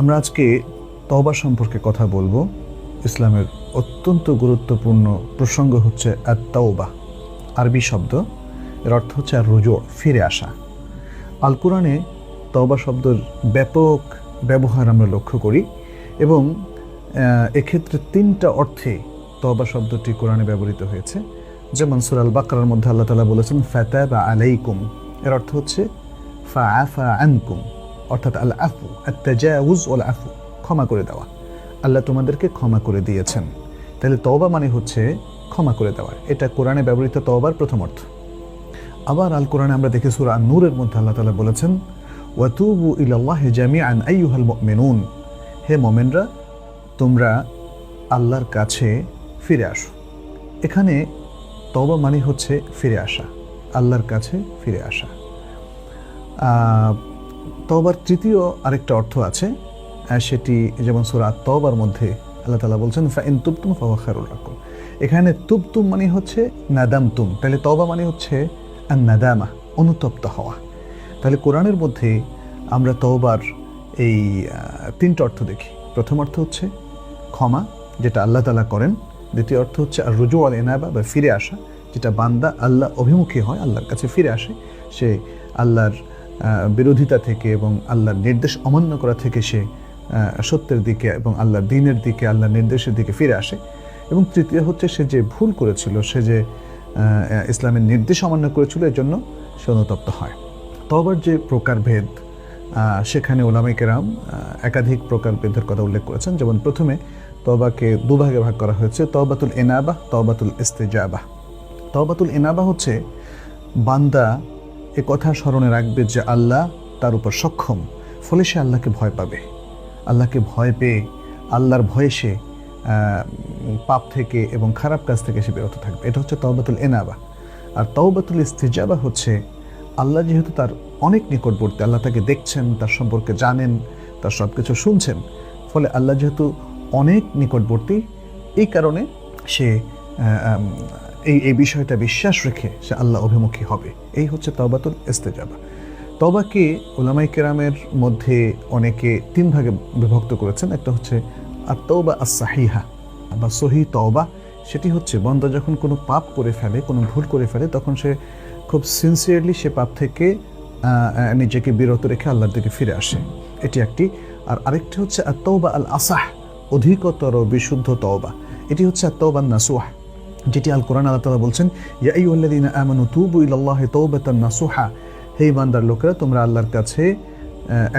আমরা আজকে তওবা সম্পর্কে কথা বলব। ইসলামের অত্যন্ত গুরুত্বপূর্ণ প্রসঙ্গ হচ্ছে আত তাওবা আরবি শব্দ। এর অর্থ হচ্ছে আর রুজু, ফিরে আসা। আল কোরআনে তওবা শব্দের ব্যাপক ব্যবহার আমরা লক্ষ্য করি এবং এক্ষেত্রে তিনটা অর্থে তওবা শব্দটি কোরআনে ব্যবহৃত হয়েছে। যেমন সুর আল বাকরার মধ্যে আল্লাহ তালা বলেছেন ফাতা বা আলাইকুম এর অর্থ হচ্ছে ফা আফা আনকুম অর্থাৎ আল আফু আত্তাজাউজ ওল আফু ক্ষমা করে দেওয়া। আল্লাহ তোমাদেরকে ক্ষমা করে দিয়েছেন। তাহলে তওবা মানে হচ্ছে ক্ষমা করে দেওয়া। এটা কোরআনে ব্যবহৃত তওবার প্রথম অর্থ। আবার আল কোরআনে আমরা দেখি সুরা নূরের মধ্যে আল্লাহ তালা বলেছেন, ওয়াতুবু ইলাল্লাহ জামিআন আইয়ুহাল মেনুন হে মোমেনরা, তোমরা আল্লাহর কাছে ফিরে আসো। এখানে তবা মানে হচ্ছে ফিরে আসা। আল্লাহর কাছে ফিরে আসা। আহ, তওবার তৃতীয় আরেকটা অর্থ আছে সেটি যেমন সুরা তওবার মধ্যে আল্লাহ তালা বলছেন ফাইন তুবতুম ফাওয়া লাকুম। এখানে তুবতুম মানে হচ্ছে নাদাম তুম তাহলে তওবা মানে হচ্ছে নাদামা অনুতপ্ত হওয়া। তাহলে কোরআনের মধ্যে আমরা তওবার এই তিনটা অর্থ দেখি। প্রথম অর্থ হচ্ছে ক্ষমা যেটা আল্লাহ তালা করেন। দ্বিতীয় অর্থ হচ্ছে আর রুজু আল এনাবা বা ফিরে আসা যেটা বান্দা আল্লাহ অভিমুখী হয় আল্লাহর কাছে ফিরে আসে। সে আল্লাহর বিরোধিতা থেকে এবং আল্লাহর নির্দেশ অমান্য করা থেকে সে সত্যের দিকে এবং আল্লাহর দিনের দিকে আল্লাহর নির্দেশের দিকে ফিরে আসে। এবং তৃতীয় হচ্ছে সে যে ভুল করেছিল সে যে ইসলামের নির্দেশ অমান্য করেছিল এর জন্য সে অনুতপ্ত হয়। তবার যে প্রকারভেদ সেখানে কেরাম আহ, একাধিক প্রকারভেদের কথা উল্লেখ করেছেন। যেমন প্রথমে তবাকে দুভাগে ভাগ করা হয়েছে তবাতুল এনাবাহ তবাতুল ইস্তেজাবাহ। তবাতুল এনাবা হচ্ছে বান্দা এ কথা স্মরণে রাখবে যে আল্লাহ তার উপর সক্ষম। ফলে সে আল্লাহকে ভয় পাবে। আল্লাহকে ভয় পেয়ে আল্লাহর ভয়ে সে পাপ থেকে এবং খারাপ কাজ থেকে সে বিরত থাকবে। এটা হচ্ছে তওবাতুল এনাবা। আর তওবাতুল ইস্তিজাবা হচ্ছে আল্লাহ যেহেতু তার অনেক নিকটবর্তী, আল্লাহ তাকে দেখছেন, তার সম্পর্কে জানেন, তার সব কিছু শুনছেন, ফলে আল্লাহ যেহেতু অনেক নিকটবর্তী, এই কারণে সে এই এই বিষয়টা বিশ্বাস রেখে সে আল্লাহ অভিমুখী হবে। এই হচ্ছে তওবাতুল ইস্তেজাবা। তবাকে ওলামাই কেরামের মধ্যে অনেকে তিন ভাগে বিভক্ত করেছেন। একটা হচ্ছে আত্মবা আস সাহিহা বা সহি তওবা। সেটি হচ্ছে বন্দা যখন কোনো পাপ করে ফেলে, কোনো ভুল করে ফেলে, তখন সে খুব সিনসিয়ারলি সে পাপ থেকে নিজেকে বিরত রেখে আল্লাহর দিকে ফিরে আসে। এটি একটি। আর আরেকটি হচ্ছে আত্মবা আল আসাহ অধিকতর বিশুদ্ধ তওবা। এটি হচ্ছে আত্মবা নাসুহ যেটি আল কোরআন আল্লাহ তাআলা বলছেন, ইয়া আইয়ুহাল্লাযীনা আমানু তুবু ইলাল্লাহি তাওবাতান নাসুহা। হে ইমানদার লোকেরা, তোমরা আল্লাহর কাছে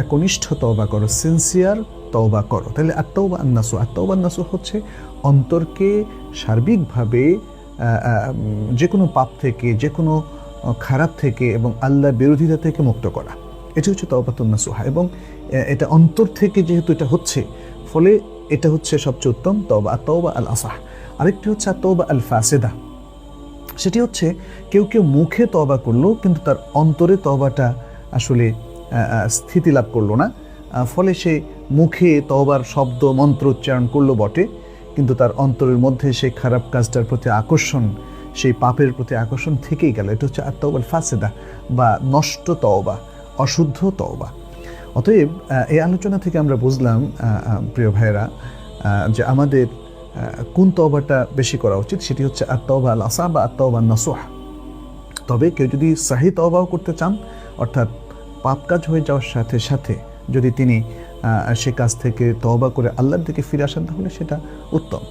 একনিষ্ঠ তওবা করো, সিনসিয়ার তওবা করো। তাহলে আত্মবা নাসু আত্মবা নাসু হচ্ছে অন্তরকে সার্বিকভাবে যে কোনো পাপ থেকে, যে কোনো খারাপ থেকে এবং আল্লাহ বিরোধিতা থেকে মুক্ত করা। এটি হচ্ছে তওবাতুন নাসুহা এবং এটা অন্তর থেকে যেহেতু এটা হচ্ছে, ফলে এটা হচ্ছে সবচেয়ে উত্তম তবা তওবা আল আসাহ আরেকটি হচ্ছে তওবা আল ফাসেদা সেটি হচ্ছে কেউ কেউ মুখে তবা করল, কিন্তু তার অন্তরে তবাটা আসলে স্থিতি লাভ করল না। ফলে সে মুখে তবার শব্দ, মন্ত্র উচ্চারণ করল বটে, কিন্তু তার অন্তরের মধ্যে সেই খারাপ কাজটার প্রতি আকর্ষণ, সেই পাপের প্রতি আকর্ষণ থেকেই গেল। এটা হচ্ছে আত্মবাল ফাসেদা বা নষ্ট তওবা, অশুদ্ধ তওবা। অতএব এই আলোচনা থেকে আমরা বুঝলাম প্রিয় ভাইয়েরা যে আমাদের কোন তওবাটা বেশি করা উচিত, সেটি হচ্ছে আত্মবা আল আসা বা আত্মবা নাসোহা তবে কেউ যদি সাহি তওবাও করতে চান, অর্থাৎ পাপ কাজ হয়ে যাওয়ার সাথে সাথে যদি তিনি সে কাজ থেকে তওবা করে আল্লাহর দিকে ফিরে আসেন, তাহলে সেটা উত্তম।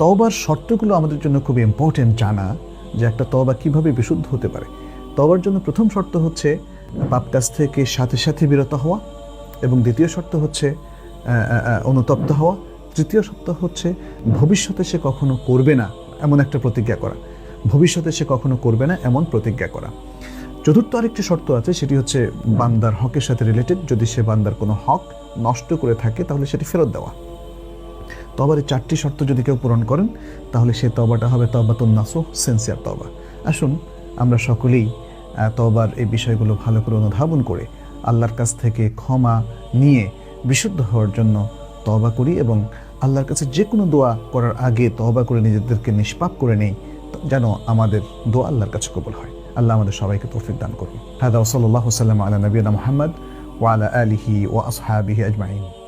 তওবার শর্তগুলো আমাদের জন্য খুব ইম্পর্টেন্ট জানা, যে একটা তওবা কীভাবে বিশুদ্ধ হতে পারে। তওবার জন্য প্রথম শর্ত হচ্ছে, পাপ কাজ থেকে সাথে সাথে বিরত হওয়া। এবং দ্বিতীয় শর্ত হচ্ছে অনুতপ্ত হওয়া। তৃতীয় শর্ত হচ্ছে, ভবিষ্যতে সে কখনো করবে না এমন একটা প্রতিজ্ঞা করা। ভবিষ্যতে সে কখনো করবে না এমন প্রতিজ্ঞা করা। চতুর্থ আরেকটি শর্ত আছে, সেটি হচ্ছে বান্দার হকের সাথে রিলেটেড যদি সে বান্দার কোনো হক নষ্ট করে থাকে, তাহলে সেটি ফেরত দেওয়া। তবার এই চারটি শর্ত যদি কেউ পূরণ করেন, তাহলে সে তবাটা হবে তবাতুন নাসু সেন্সিয়ার তবা। আসুন, আমরা সকলেই তবার এই বিষয়গুলো ভালো করে অনুধাবন করে আল্লাহর কাছ থেকে ক্ষমা নিয়ে বিশুদ্ধ হওয়ার জন্য তবা করি এবং আল্লাহর কাছে যে কোনো দোয়া করার আগে তবা করে নিজেদেরকে নিষ্পাপ করে নেই যেন আমাদের দোয়া আল্লাহর কাছে কবল হয়। আল্লাহ আমাদের সবাইকে তৌফিক দান করুন। হাদা ওসল্লাহ সাল্লাম আলা নবীনা মোহাম্মদ ওয়ালা আলিহি ও আসহাবিহি আজমাইন।